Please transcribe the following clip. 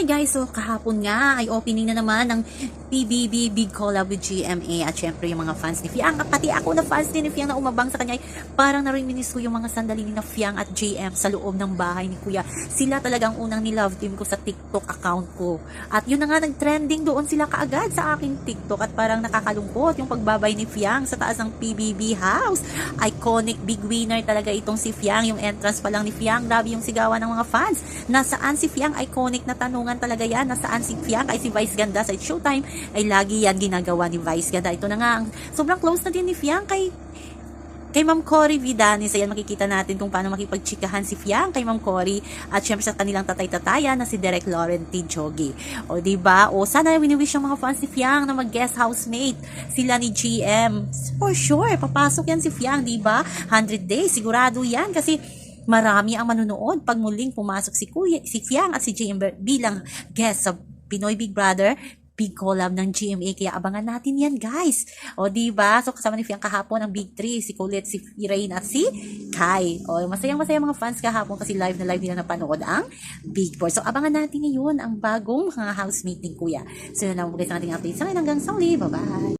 Hi guys, so kahapon nga ay opening na naman ng PBB Big Collab with GMA at syempre yung mga fans ni Fiang. Pati ako na fans din ni Fiang na umabang sa kanya parang nariminis ko yung mga sandali ni na Fiang at JM sa loob ng bahay ni Kuya. Sila talagang unang ni love team ko sa TikTok account ko. At yun na nga nag-trending doon sila kaagad sa aking TikTok at parang nakakalungkot yung pagbabay ni Fiang sa taas ng PBB house. Iconic big winner talaga itong si Fiang. Yung entrance pa lang ni Fiang, grabe yung sigawan ng mga fans. Nasaan si Fiang? Iconic na tanungan talaga yan. Nasaan si Fiang? Ay si Vice Ganda sa Showtime ay lagi yan ginagawa ni Vice Ganda. Ito na nga, ang- sobrang close na din ni Fiang kay kay Ma'am Cory Vidanis, ayan makikita natin kung paano makipagchikahan si Fiang kay Ma'am Cory at syempre sa kanilang tatay-tatayan na si Derek Laurenti Jogi. O ba? O sana wini-wish yung mga fans ni Fiang na mag-guest housemate sila ni GM. For sure, papasok yan si Fiang, ba? 100 days, sigurado yan kasi marami ang manunood pag muling pumasok si Kuya, si Fiang at si GM bilang guest sa Pinoy Big Brother big collab ng GMA kaya abangan natin yan guys. O di ba so kasama ni Fiang kahapon ang big 3 si Colette si Rain at si Kai. O masayang masaya mga fans kahapon kasi live na live nila napanood ang Big Boy. So abangan natin ngayon ang bagong mga housemate ni Kuya. So yun lang muna sa ating update. Ngayon hanggang sa uli bye bye